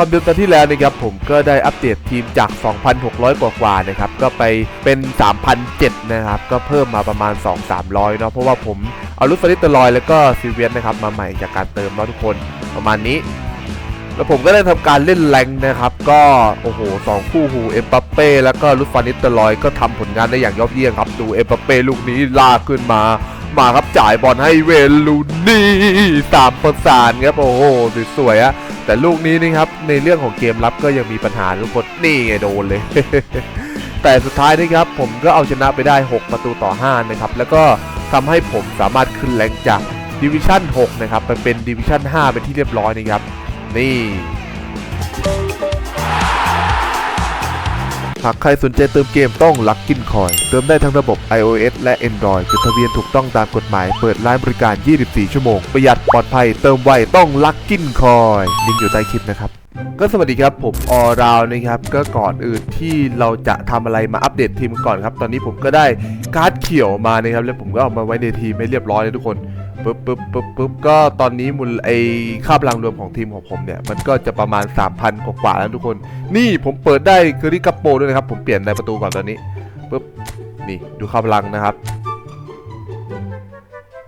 ความเดิมตอนที่แล้วนะครับผมก็ได้อัปเดตทีมจาก 2,600 กว่ากว่าๆนะครับก็ไปเป็น 3,007นะครับก็เพิ่มมาประมาณ 2-300 เนาะเพราะว่าผมเอาลุฟฟาริสตอรอยแล้วก็ซิเวียนนะครับมาใหม่จากการเติมเนาะทุกคนประมาณนี้ แล้วผมก็ได้ทำการเล่นแรงนะครับ ก็โอ้โหสองคู่หูเอ็มบัปเป้แล้วก็ลุฟฟานิสเตอรอยก็ทำผลงานได้อย่างยอดเยี่ยมครับดูเอ็มบัปเป้ลูกนี้ลากขึ้นมา มาครับจ่ายบอลให้เวลูนี่สามประสานครับโอ้โหสวยๆอะแต่ลูกนี้นี่ครับในเรื่องของเกมรับก็ยังมีปัญหาทุกคนนี่ไงโดนเลย แต่สุดท้ายนะครับผมก็เอาชนะไปได้ 6 ประตูต่อ 5 นะครับ แล้วก็ทำให้ผมสามารถขึ้นแรงค์จากดิวิชั่น 6 นะครับไปเป็นดิวิชั่น 5 เป็นที่เรียบร้อยนะครับนี่ากใครสนใจเติมเกมต้องลักกินคอย เติมได้ทั้งระบบ iOS และ Android จดทะเบียนถูกต้องตามกฎหมาย เปิดร้านบริการ 24 ชั่วโมง ประหยัดปลอดภัย เติมไวต้องลักกินคอย ลิงก์อยู่ใต้คลิปนะครับก็สวัสดีครับผมออราวนะครับก็ก่อนอื่นที่เราจะทำอะไรมาอัปเดตทีมก่อนครับ ตอนนี้ผมก็ได้การ์ดเขียวมานะครับแล้วผมก็เอามาไว้ในทีมให้เรียบร้อยเลยทุกคน ปึ๊บปึ๊บปึ๊บปึ๊บก็ตอนนี้มูลไอค่าพลังรวมของทีมของผมเนี่ย มันก็จะประมาณ 3,000กว่าแล้วทุกคน นี่ผมเปิดได้คือริกัปโปด้วยนะครับ ผมเปลี่ยนในประตูก่อนตอนนี้ปึ๊บนี่ดูค่าพลังนะครับ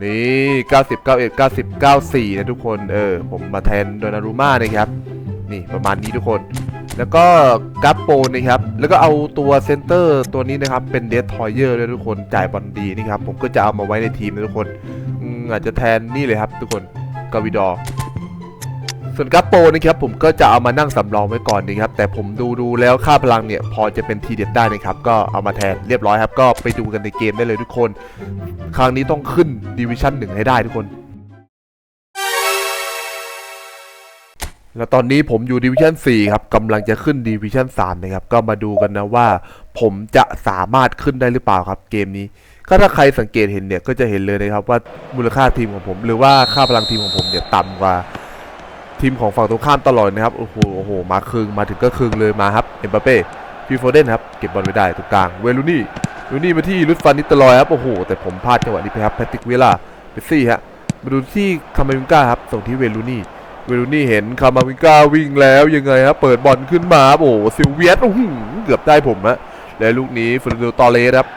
นี่90 91 90 94นะทุกคนเออผมมาแทนโดนารุม่านะครับ นี่ประมาณนี้ทุกคน แล้วก็กัปโปนะครับ แล้วก็เอาตัวเซนเตอร์ตัวนี้นะครับเป็นเดสทอยเยอร์ด้วยทุกคนจ่ายบอลดีนี่ครับผมก็จะเอามาไว้ในทีมนะทุกคน อาจจะแทนนี่เลยครับทุกคนกาวิดอส่วนกัปโปนะครับผมก็จะเอามานั่งสำรองไว้ก่อนนะครับแต่ผมดูดูแล้วค่าพลังเนี่ยพอจะเป็นทีเด็ดได้นะครับก็เอามาแทนเรียบร้อยครับ ก็ไปดูกันในเกมได้เลยทุกคน ครั้งนี้ต้องขึ้นดิวิชั่นหนึ่งให้ได้ทุกคนแล้วตอนนี้ผมอยู่ดิวิชั่น4ครับกำลังจะขึ้นดิวิชั่น3นะครับ ก็มาดูกันนะว่า ผมจะสามารถขึ้นได้หรือเปล่าครับเกมนี้ ก็ถ้าใครสังเกตเห็นเนี่ยก็จะเห็นเลยนะครับว่ามูลค่าทีมของผม หรือว่าค่าพลังทีมของผมเนี่ยต่ำกว่าทีมของฝั่งตรงข้ามตลอดนะครับโอ้โหโอ้โหมาครึ่งมาถึงก็ครึ่งเลยมาครับเอ็มบัปเป้ฟีโฟเดนครับเก็บบอลไว้ได้ตรงกลางเวลูนี่ลูนี่มาที่ลุดฟันนิตลอยครับโอ้โหแต่ผมพลาดจังหวะนี้ไปครับแพตติกเวล่าเปซี่ฮะมาดูที่คามาวิงกาครับส่งที่เวลูนี่เวลูนี่เห็นคามาวิงกาวิ่งแล้วยังไงครับเปิดบอลขึ้นมาโอ้โหซิลเวียสโอ้โหเกือบได้ผมฮะแล้วลูกนี้ฟรนโดตอเลสครับ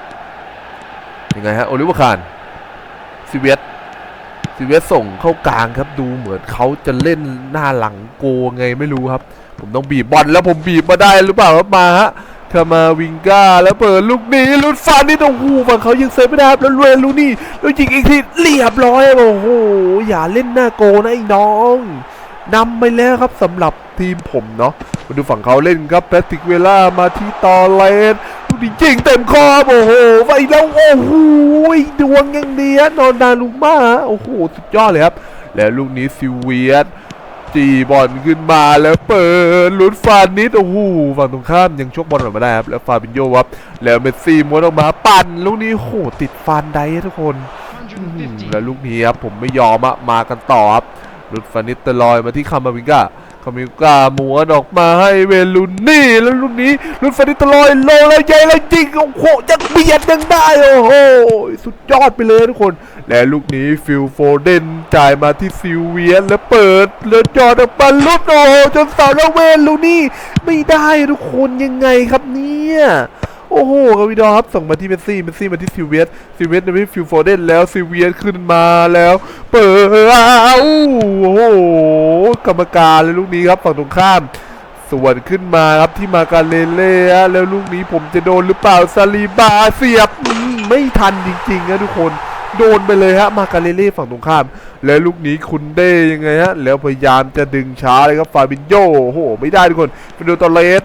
ยังไงฮะโอลิเวอร์คานซิเวียสซิเวียสส่งเข้ากลางครับดูเหมือนเขาจะเล่นหน้าหลังโกไงไม่รู้ครับ ผมต้องบีบบอลแล้วผมบีบมาได้หรือเปล่าครับมาฮะคามาวิงกาแล้วเปิดลูกนี้ลุดฟันนี่โอ้โหฝั่งเขายังเซฟไม่ได้ครับแล้วเวลูนี่แล้วยิงอีกทีเรียบร้อยโอ้โหอย่าเล่นหน้าโกนะไอ้น้องนำไปแล้วครับสำหรับทีมผมเนาะมาดูฝั่งเขาเล่นครับแพทริกเวล่ามาที่ตอเลน ยิงเต็มคอครับโอ้โหไปแล้วโอ้โหดวงยังดีฮะนอนนาลุมาโอ้โหสุดยอดเลยครับ แล้วลูกนี้ซิเวียสจีบอลขึ้นมาแล้วเปิดลุดฟานนิดโอ้โหฝั่งตรงข้ามยังชกบอลออกมาได้ครับแล้วฟาบินโยครับแล้วเมสซี่ม้วนออกมาปั่นลูกนี้โอ้โหติดฟันได้ทุกคนอื้อหือแล้วลูกนี้ครับผมไม่ยอมอะมากันต่อครับลุดฟานิตเตอร์ลอยมาที่คามาวิงกา เขามีกาม้วดออกมาให้เวลุนนี่แล้วลูกนี้ลุนฟานิตรลอยโลแล้วใหญ่แล้วจริงโอ้โหจะเบียดยังได้โอ้โหสุดยอดไปเลยทุกคน และลูกนี้ฟิลโฟเดนจ่ายมาที่ซิลเวียนแล้วเปิดแล้วจอดออกมาลุดโอ้โหจนสาแล้วเวลุนนี่ไม่ได้ทุกคนยังไงครับเนี่ย โอ้โหกาวิดอร์ครับส่งมาที่เมสซี่เมสซี่มาที่ซิเวียสซิเวียสมาที่ฟิลโฟเดนแล้วซิเวียสขึ้นมาแล้ว เปิดอ้าวโอ้โหกรรมการเลยลูกนี้ครับฝั่งตรงข้าม ส่วนขึ้นมาครับที่มาการเลเล่แล้วลูกนี้ผมจะโดนหรือเปล่าซาลีบาเสียบมไม่ทันจริงๆนะทุกคนโดนไปเลยฮะ มาการเลเล่ฝั่งตรงข้าม แล้วลูกนี้คุณเด้ยังไงฮะ แล้วพยายามจะดึงช้าเลยครับฟาบินโยโอ้โห ไม่ได้ทุกคนไปดูตอเลส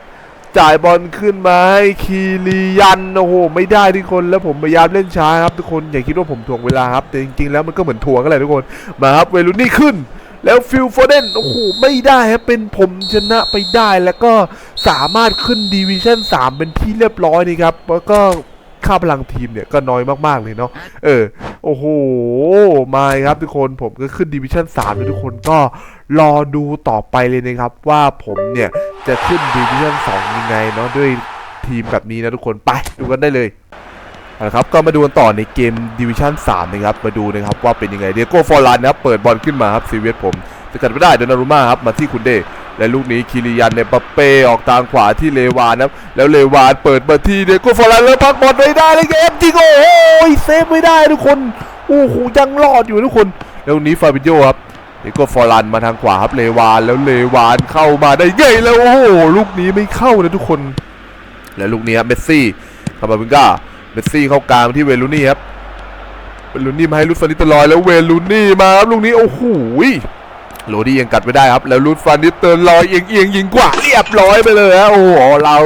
จ่ายบอลขึ้นมาให้คีรียันโอ้โหไม่ได้ทุกคนแล้วผมพยายามเล่นช้าครับทุกคนอย่าคิดว่าผมถ่วงเวลาครับแต่จริงๆแล้วมันก็เหมือนถ่วงกันแหละทุกคนมาครับเวลุนี่ขึ้นแล้วฟิลโฟเดนโอ้โหไม่ได้ครับเป็นผมชนะไปได้แล้วก็สามารถขึ้นดีวิชั่น3 เป็นที่เรียบร้อยนี่ครับแล้วก็ ค่าพลังทีมเนี่ยก็น้อยมากๆเลยเนาะเออโอ้โหมาครับทุกคนผมก็ขึ้นดิวิชั่น3แล้วทุกคนก็รอดูต่อไปเลยนะครับ ว่าผมเนี่ยจะขึ้นดิวิชั่น2ยังไงเนาะด้วยทีมแบบนี้นะทุกคนไปดูกันได้เลยเอาละครับก็มาดูกันต่อในเกมดิวิชั่น3นะครับมาดูนะครับว่าเป็นยังไงเดียโก้ฟอร์ลันนะครับเปิดบอลขึ้นมาครับซีเวียสผมสกัดไม่ได้โดนารุม่าครับมาที่คุณเด และลูกนี้คิริยันในปเป้ออกทางขวาที่เลวานนะครับแล้วเลวานเปิดมาที่เดโกฟอร์ลันแล้วพักบอลไม่ได้เลยเกมจริงโอ้โหเซฟไม่ได้ทุกคนโอ้โหยังรอดอยู่ทุกคน แล้วนี้ฟาบิโยครับเดโกฟอร์ลันมาทางขวาครับเลวานแล้วเลวานเข้ามาได้ไงแล้วโอ้โหลูกนี้ไม่เข้านะทุกคน แล้วลูกนี้ครับเมสซี่คามาบิงกาเมสซี่เข้ากลางที่เวลูนี่ครับเวลูนี่มาให้ลุดฟานิตลอยแล้วเวลูนี่มาครับลูกนี้โอ้โห โรดี้ยังกัดไม่ได้ครับ แล้วลูดฟานิตลอยเอียงเอียงๆยิงกว่าเรียบร้อยไปเลยฮะโอ้โหเรา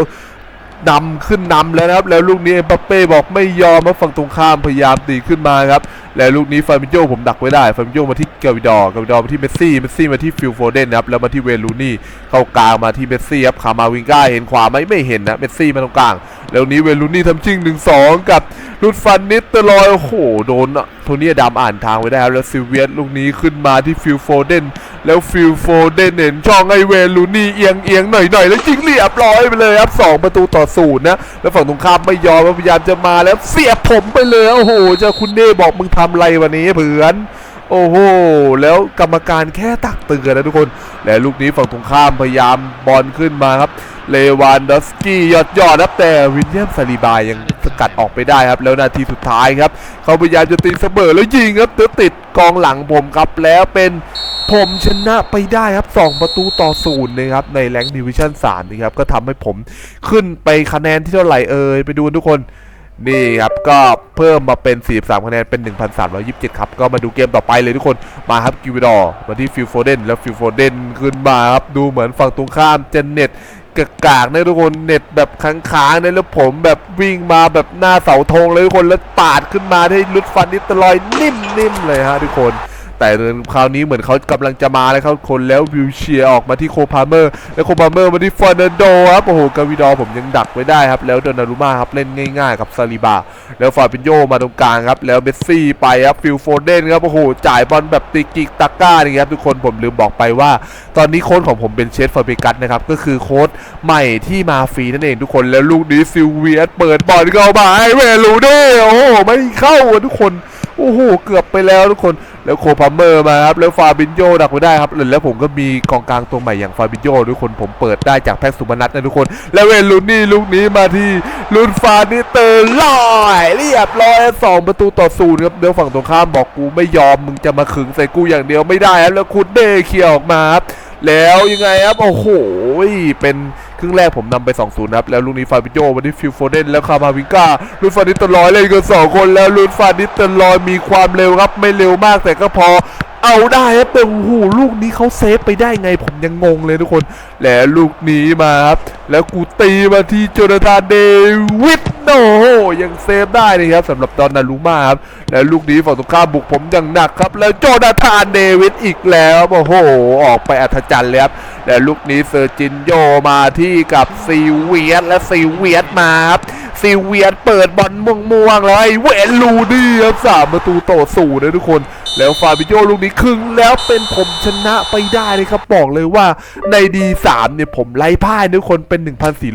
นำขึ้นนำแล้วนะครับ แล้วลูกนี้เอ็มบัปเป้บอกไม่ยอมมาฝั่งตรงข้ามพยายามตีขึ้นมาครับ แล้วลูกนี้ฟาบิโยผมดักไว้ได้ฟาบิโยมาที่เกลวิดอร์เกลวิดอร์มาที่เมสซี่เมสซี่มาที่ฟิลโฟเดนนะครับแล้วมาที่เวลูนี่เข้ากลางมาที่เมสซี่ครับขามาวิงก้าเห็นขวาไหมไม่เห็นนะเมสซี่มาตรงกลาง แล้วนี้เวลูนี่ทำชิ่งหนึ่งสองกับลุดฟันนิสเตอร์ลอยโอ้โหโดนอะโทนี่ดำอ่านทางไว้ได้แล้วซิเวียสลูกนี้ขึ้นมาที่ฟิลโฟเดนแล้วฟิลโฟเดนเห็นช่องไอเวลูนี่เอียงเอียงหน่อยหน่อยๆแล้วยิงเรียบร้อยไปเลยครับสองประตูต่อศูนย์นะแล้วฝั่งตรงข้ามไม่ยอมพยายามจะมาแล้วเสียบผมไปเลยโอ้โหเจ้าคุณเน่บอกมึงทำอะไรวันนี้เพื่อน โอ้โห แล้วกรรมการแค่ตักเตือนนะทุกคน และลูกนี้ฝั่งตรงข้ามพยายามบอลขึ้นมาครับ เลวานดอฟสกี้ยอดยอดครับแต่วินเลียมซาลีบายยังสกัดออกไปได้ครับ แล้วนาทีสุดท้ายครับ เขาพยายามจะตีเสมอแล้วยิงครับแต่ติดกองหลังผมครับแล้วเป็นผมชนะไปได้ครับ 2 ประตูต่อศูนย์นะครับ ในแรงดิวิชั่น3นะครับ ก็ทำให้ผมขึ้นไปคะแนนที่เท่าไหร่เอ่ยไปดูทุกคน นี่ครับก็เพิ่มมาเป็น 43คะแนนเป็น 1,327 ครับ ก็มาดูเกมต่อไปเลยทุกคนมาครับกิวดอร์มาที่ฟิลโฟเดนแล้วฟิลโฟเดนขึ้นมาครับ ดูเหมือนฝั่งตรงข้ามเจนเน็ตกะกากนะทุกคนเน็ตแบบค้างๆนะแล้วผมแบบวิ่งมาแบบหน้าเสาธงเลยทุกคนแล้วปาดขึ้นมาให้ลุดฟันนิดตลอยนิ่มๆเลยฮะทุกคน แต่คราวนี้เหมือนเขากำลังจะมาแล้วครับคนแล้ววิวเชียร์ออกมาที่โคพาเมอร์แล้วโคพาเมอร์มาที่ฟอร์นันโดครับโอ้โหกาวิดอผมยังดักไว้ได้ครับแล้วโดนารุมาครับเล่นง่ายๆกับซาลิบาแล้วฟาบินโยมาตรงกลางครับแล้วเมสซี่ไปครับฟิลโฟเดนครับโอ้โหจ่ายบอลแบบติกิกตาก้านี่ครับทุกคนผมลืมบอกไปว่า ตอนนี้โค้ชของผมเป็นเชสฟาเบกัสนะครับก็คือโค้ชใหม่ที่มาฟรีนั่นเองทุกคนแล้วลูกนี้ซิลเวียสเปิดบอลเข้ามาให้เวลูเด้โอ้โหไม่เข้าอะทุกคน โอ้โหเกือบไปแล้วทุกคนแล้วโคพาเมอร์มาครับแล้วฟาบินโยดักไว้ได้ครับแล้วผมก็มีกองกลางตัวใหม่อย่างฟาบินโยทุกคนผมเปิดได้จากแพ็กสุพนัทนะทุกคน แล้วเวลูนี่ลูกนี้มาที่ลุนฟานิเตอร์ลอยเรียบร้อยสองประตูต่อศูนย์ครับเดี๋ยวฝั่งตรงข้ามบอกกูไม่ยอมมึงจะมาขึงใส่กูอย่างเดียวไม่ได้ครับแล้วคุณเดเคียออกมาครับแล้วยังไงครับโอ้โหเป็น ครึ่งแรกผมนำไป 2-0นะครับ แล้วลูกนี้ฟาบิโยวันนี้ฟิลโฟเดนแล้วคามาวิงกาลุนฟานิสเตอร์ลอยเล่นกันสองคนแล้วลุนฟานิสเตอร์ลอยมีความเร็วครับไม่เร็วมากแต่ก็พอเอาได้ครับแต่โอ้โหลูกนี้เขาเซฟไปได้ไงผมยังงงเลยทุกคน แล้วลูกนี้มาครับแล้วกูตีมาที่โจนาธานเดวิด โอ้โหยังเซฟได้เลยครับสำหรับดอนนารุมาครับแล้วลูกนี้ฝั่งตรงข้ามบุกผมอย่างหนักครับ แล้วโจนาธานเดวิดอีกแล้วโอ้โห ออกไปอัธจันทร์เลยครับแล้วลูกนี้เซอร์จินโยมาที่กับซีเวียสและซีเวียสมาครับซีเวียสเปิดบอลม่วงๆแล้วไอ้เวนลูดี้ครับสามประตูต่อศูนย์นะทุกคน แล้วฟาบิโยลูกนี้ครึ่งแล้วเป็นผมชนะไปได้เลยครับบอกเลยว่าในดีสามเนี่ยผมไล่พ่ายทุกคนเป็น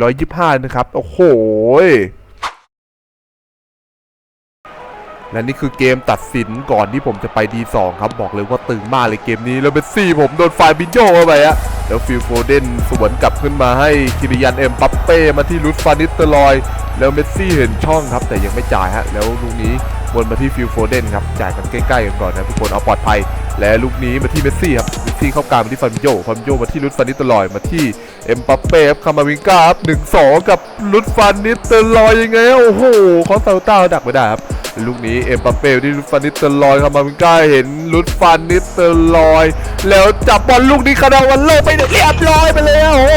1,425 นะครับ โอ้โห และนี่คือเกมตัดสินก่อนที่ผมจะไปดีสองครับ บอกเลยว่าตึงมากเลยเกมนี้แล้วเมสซี่ผมโดนไฟบินโยเข้าไปอะแล้วฟิลโฟเดนสวนกลับขึ้นมาให้คิริยันเอ็มปัปเป้มาที่ลุดฟานิสเตอร์ลอย แล้วเมสซี่เห็นช่องครับ แต่ยังไม่จ่ายฮะแล้วลูกนี้วนมาที่ฟิลโฟเดนครับจ่ายกันใกล้ๆกันก่อนนะทุกคนเอาปลอดภัย และลูกนี้มาที่เมสซี่ครับเมสซี่เข้ากลางมาที่ฟาบิโยฟาบิโยมาที่ลุดฟานิสเตอร์ลอยมาที่เอ็มปัปเป้ครับคามาวิงกาครับหนึ่งสองกับลุดฟานิสเตอร์ลอยยังไงโอ้โหเขาเซาต้าดักไม่ได้ครับ ลูกนี้เอ็มบัปเป้ที่ลุดฟันนิสเตอร์ลอยเข้ามาเป็นใกล้เห็นลุดฟันนิสเตอร์ลอย แล้วจับบอลลูกนี้คาราวันโลไปเรียบร้อยไปเลยโอ้โห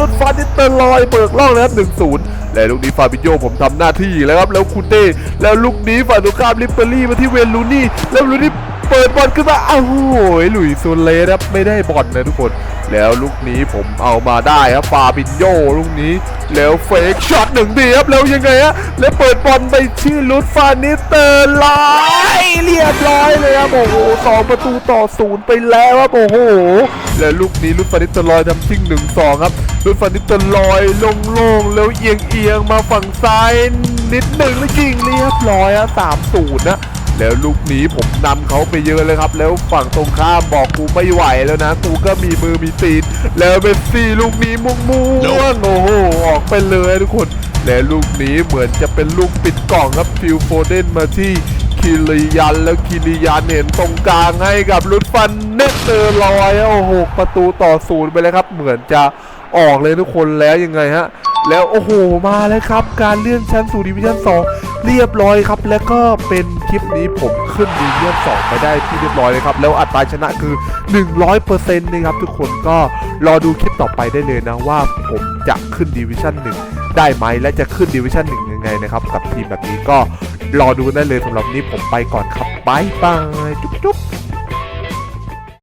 ลุดฟันนิสเตอร์ลอยเปิดล่องเลยครับหนึ่งศูนย์และลูกนี้ฟาบิโยผมทำหน้าที่แล้วครับแล้วคุณเต้แล้วลูกนี้ฝ่ายตรงข้ามลิปเปอรี่มาที่เวนลูนี่แล้วลูนี่เปิดบอลขึ้นมาอ้าวโหยหลุยส์โซเลสครับไม่ได้บอลนะทุกคน แล้วลูกนี้ผมเอามาได้ครับฟาบินโยลูกนี้ แล้วเฟกช็อตหนึ่งดีครับแล้วยังไงฮะแล้วเปิดบอลไปชื่อลุดฟานิสเตอร์ไลน์เรียบร้อยเลยครับโอ้โหสองประตูต่อศูนย์ไปแล้วครับโอ้โหและลูกนี้ลุดฟานิสเตอร์ลอยทำชิ่งหนึ่งสองครับลุดฟานิสเตอร์ลอยโล่งแล้วเอียงเอียงมาฝั่งซ้ายนิดหนึ่งแล้วยิงเรียบร้อยฮะสามศูนย์นะ แล้วลูกนี้ผมนำเขาไปเยอะเลยครับ แล้วฝั่งตรงข้ามบอกกูไม่ไหวแล้วนะ กูก็มีมือมีตีน แล้วเมสซี่ลูกนี้ม่วงม่วงๆโอ้โหออกไปเลยทุกคน และลูกนี้เหมือนจะเป็นลูกปิดกล่องครับฟิลโฟเดนมาที่คิริยันแล้วคิริยันเห็นตรงกลางให้กับลุดฟันเนตเตอร์ลอยโอ้โหประตูต่อศูนย์ไปเลยครับ เหมือนจะออกเลยทุกคนแล้วยังไงฮะ แล้วโอ้โหมาแล้วครับ การเลื่อนชั้นสู่ดิวิชั่น2 เรียบร้อยครับ แล้วก็เป็นคลิปนี้ผมขึ้นดีเยี่ยม2ไปได้ที่เรียบร้อยเลยครับ แล้วอัตราชนะคือ 100%นะครับทุกคนก็รอดูคลิปต่อไปได้เลยนะว่าผมจะขึ้นดีวิชั่น1ได้ไหมและจะขึ้นดีวิชั่น1ยังไงนะครับ กับทีมแบบนี้ก็รอดูได้เลยสำหรับนี้ผมไปก่อนครับบายบายจุ๊บ